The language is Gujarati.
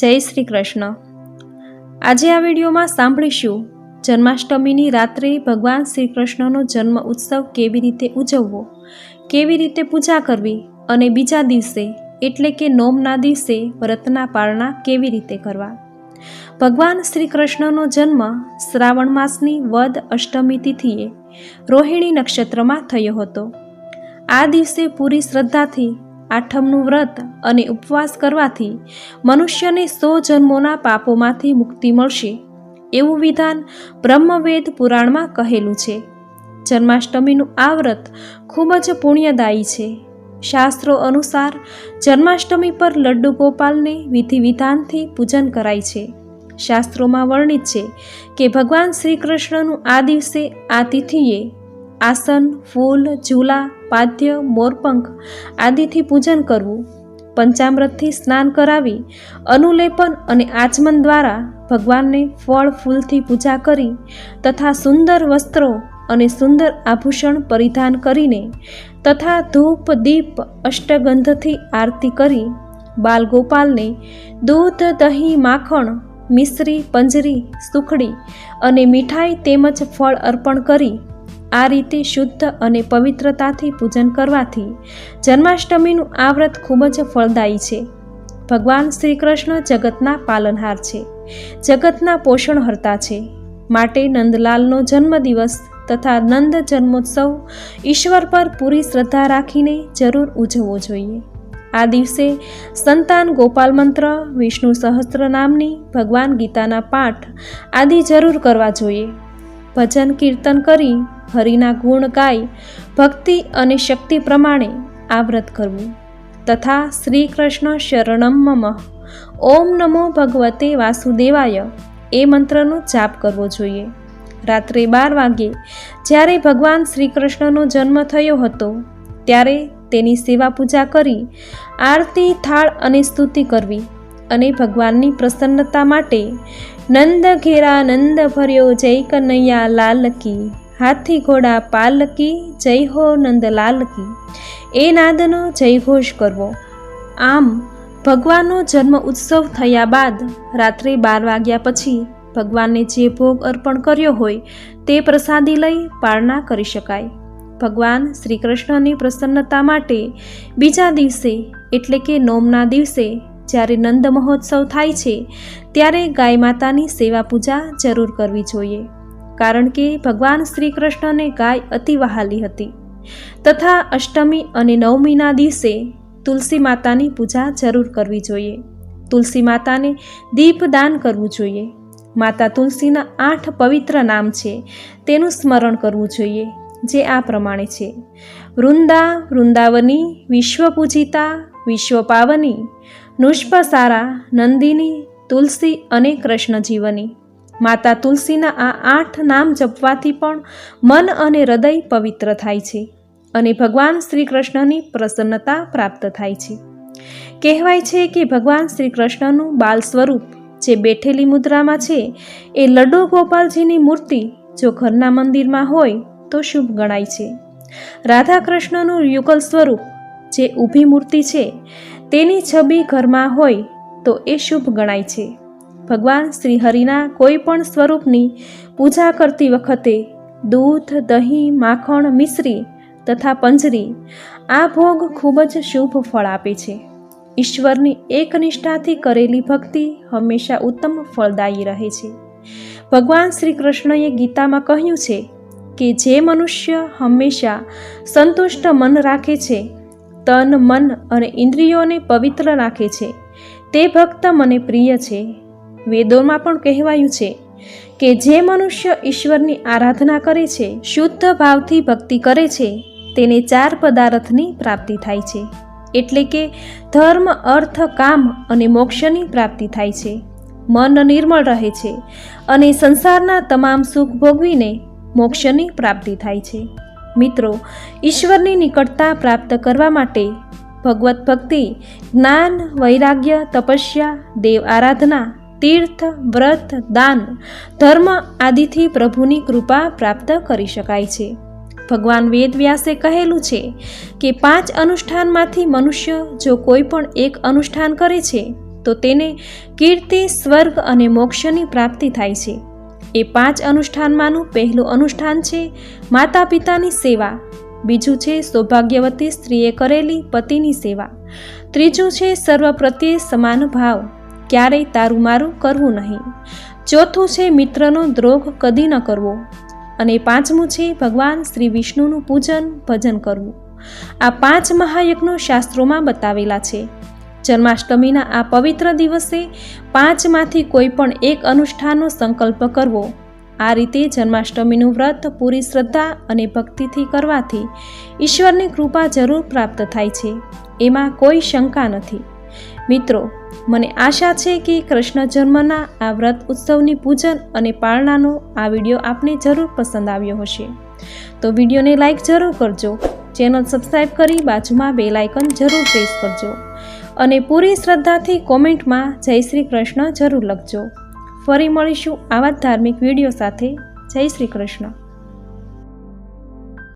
જય શ્રી કૃષ્ણ. આજે આ વિડીયોમાં સાંભળીશું, જન્માષ્ટમીની રાત્રે ભગવાન શ્રી કૃષ્ણનો જન્મ ઉત્સવ કેવી રીતે ઉજવવો, કેવી રીતે પૂજા કરવી અને બીજા દિવસે, એટલે કે નોમના દિવસે, વ્રતના પાળના કેવી રીતે કરવા. ભગવાન શ્રી કૃષ્ણનો જન્મ શ્રાવણ માસની વદ અષ્ટમી તિથિએ રોહિણી નક્ષત્રમાં થયો હતો. આ દિવસે પૂરી શ્રદ્ધાથી આઠમનું વ્રત અને ઉપવાસ કરવાથી મનુષ્યને સો જન્મોના પાપોમાંથી મુક્તિ મળશે. એવું વિધાન બ્રહ્મવેદ પુરાણમાં કહેલું છે. જન્માષ્ટમીનું આ વ્રત ખૂબ જ પુણ્યદાયી છે. શાસ્ત્રો અનુસાર જન્માષ્ટમી પર લડ્ડુ ગોપાલને વિધિ વિધાનથી પૂજન કરાય છે. શાસ્ત્રોમાં વર્ણિત છે કે ભગવાન શ્રી કૃષ્ણનું આ દિવસે આ તિથિએ આસન, ફૂલ ઝૂલા પાદ્ય, મોરપંખ આદિથી પૂજન કરવું, પંચામૃતથી સ્નાન કરાવી, અનુલેપન અને આચમન દ્વારા ભગવાનને ફળ, ફૂલથી પૂજા કરી તથા સુંદર વસ્ત્રો અને સુંદર આભૂષણ પરિધાન કરીને તથા ધૂપ, દીપ, અષ્ટગંધથી આરતી કરી બાલગોપાલને દૂધ, દહીં, માખણ, મિશ્રી, પંજરી, સુખડી અને મીઠાઈ તેમજ ફળ અર્પણ કરી આ રીતે શુદ્ધ અને પવિત્રતાથી પૂજન કરવાથી જન્માષ્ટમીનું આ વ્રત ખૂબ જ ફળદાયી છે. ભગવાન શ્રી કૃષ્ણ જગતના પાલનહાર છે. જગતના પોષણહર્તા છે. માટે નંદલાલનો જન્મદિવસ તથા નંદ જન્મોત્સવ ઈશ્વર પર પૂરી શ્રદ્ધા રાખીને જરૂર ઉજવવો જોઈએ. આ દિવસે સંતાન ગોપાલ મંત્ર, વિષ્ણુ સહસ્ત્ર નામની ભગવાન ગીતાના પાઠ આદિ જરૂર કરવા જોઈએ. ભજન કીર્તન કરી હરિના ગુણ ગાઈ ભક્તિ અને શક્તિ પ્રમાણે આ વ્રત કરવું. તથા શ્રી કૃષ્ણ શરણમ મમ. ઓમ નમો ભગવતે વાસુદેવાય. એ મંત્રનો જાપ કરવો જોઈએ. રાત્રે બાર વાગ્યે જ્યારે ભગવાન શ્રી કૃષ્ણનો જન્મ થયો હતો, ત્યારે તેની સેવા પૂજા કરી, આરતી, થાળ અને સ્તુતિ કરવી અને ભગવાનની પ્રસન્નતા માટે નંદ ઘેરા નંદ ભર્યો જય કનૈયા લાલ કી. હાથી ઘોડા પાલકી, જય હો નંદલાલકી એ નાદનો જયઘોષ કરવો. આમ, ભગવાનનો જન્મ ઉત્સવ થયા બાદ, રાત્રે બાર વાગ્યા પછી, ભગવાનને જે ભોગ અર્પણ કર્યો હોય, તે પ્રસાદી લઈ પાળના કરી શકાય. ભગવાન શ્રી કૃષ્ણની પ્રસન્નતા માટે બીજા દિવસે, એટલે કે નોમના દિવસે, જ્યારે નંદ મહોત્સવ થાય છે, ત્યારે ગાય માતાની સેવા પૂજા જરૂર કરવી જોઈએ. કારણ કે ભગવાન શ્રી કૃષ્ણને ગાય અતિ વહાલી હતી. તથા અષ્ટમી અને નવમીના દિવસે તુલસી માતાની પૂજા જરૂર કરવી જોઈએ. તુલસી માતાને દીપદાન કરવું જોઈએ. માતા તુલસીના આઠ પવિત્ર નામ છે, તેનું સ્મરણ કરવું જોઈએ, જે આ પ્રમાણે છે. વૃંદા, વૃંદાવની, વિશ્વપૂજિતા, વિશ્વપાવની, નુષ્પસારા, નંદિની, તુલસી અને કૃષ્ણજીવની. માતા તુલસીના આ આઠ નામ જપવાથી પણ મન અને હૃદય પવિત્ર થાય છે અને ભગવાન શ્રી કૃષ્ણની પ્રસન્નતા પ્રાપ્ત થાય છે. કહેવાય છે કે ભગવાન શ્રી કૃષ્ણનું બાલ સ્વરૂપ જે બેઠેલી મુદ્રામાં છે એ લડ્ડુ ગોપાલજીની મૂર્તિ જો ઘરના મંદિરમાં હોય તો શુભ ગણાય છે. રાધા કૃષ્ણનું યુગલ સ્વરૂપ જે ઊભી મૂર્તિ છે તેની છબી ઘરમાં હોય તો એ શુભ ગણાય છે. ભગવાન શ્રી હરિના કોઈ પણ સ્વરૂપની પૂજા કરતી વખતે દૂધ, દહીં, માખણ મિશ્રી તથા પંજરી, આ ભોગ ખૂબ જ શુભ ફળ આપે છે. ઈશ્વરની એકનિષ્ઠાથી કરેલી ભક્તિ હંમેશા ઉત્તમ ફળદાયી રહે છે. ભગવાન શ્રી કૃષ્ણએ ગીતામાં કહ્યું છે કે જે મનુષ્ય હંમેશા સંતુષ્ટ મન રાખે છે, તન, મન અને ઇન્દ્રિયોને પવિત્ર રાખે છે, તે ભક્ત મને પ્રિય છે. વેદોમાં પણ કહેવાયું છે કે જે મનુષ્ય ઈશ્વરની આરાધના કરે છે, શુદ્ધ ભાવથી ભક્તિ કરે છે, તેને ચાર પદાર્થની પ્રાપ્તિ થાય છે. એટલે કે ધર્મ, અર્થ, કામ અને મોક્ષની પ્રાપ્તિ થાય છે. મન નિર્મળ રહે છે અને સંસારના તમામ સુખ ભોગવીને મોક્ષની પ્રાપ્તિ થાય છે. મિત્રો, ઈશ્વરની નિકટતા પ્રાપ્ત કરવા માટે ભગવત ભક્તિ, જ્ઞાન, વૈરાગ્ય, તપસ્યા, દેવ આરાધના તીર્થ, વ્રત, દાન, ધર્મ આદિથી પ્રભુની કૃપા પ્રાપ્ત કરી શકાય છે. ભગવાન વેદવ્યાસે કહેલું છે કે પાંચ અનુષ્ઠાનમાંથી મનુષ્ય જો કોઈ પણ એક અનુષ્ઠાન કરે છે, તો તેને કીર્તિ, સ્વર્ગ અને મોક્ષની પ્રાપ્તિ થાય છે. એ પાંચ અનુષ્ઠાનમાંનું પહેલું અનુષ્ઠાન છે માતા પિતાની સેવા. બીજું છે સૌભાગ્યવતી સ્ત્રીએ કરેલી પતિની સેવા. ત્રીજું છે સર્વ પ્રત્યે સમાન ભાવ. ક્યારેય તારું મારું કરવું નહીં. ચોથું છે મિત્રનો દ્રોહ કદી ન કરવો. અને પાંચમું છે ભગવાન શ્રી વિષ્ણુનું પૂજન, ભજન કરવું. આ પાંચ મહાયજ્ઞો શાસ્ત્રોમાં બતાવેલા છે. જન્માષ્ટમીના આ પવિત્ર દિવસે પાંચમાંથી કોઈ પણ એક અનુષ્ઠાનનો સંકલ્પ કરવો. આ રીતે જન્માષ્ટમીનું વ્રત પૂરી શ્રદ્ધા અને ભક્તિથી કરવાથી ઈશ્વરની કૃપા જરૂર પ્રાપ્ત થાય છે. એમાં કોઈ શંકા નથી. મિત્રો, મને આશા છે કે કૃષ્ણ જન્મના આ વ્રત ઉત્સવની પૂજન અને પાળનાનો આ વીડિયો આપને જરૂર પસંદ આવ્યો હશે. તો વિડીયોને લાઇક જરૂર કરજો, ચેનલ સબસ્ક્રાઈબ કરી બાજુમાં બે લાઇકન જરૂર પ્રેસ કરજો અને પૂરી શ્રદ્ધાથી કોમેન્ટમાં જય શ્રી કૃષ્ણ જરૂર લખજો. ફરી મળીશું આવા ધાર્મિક વીડિયો સાથે. જય શ્રી કૃષ્ણ.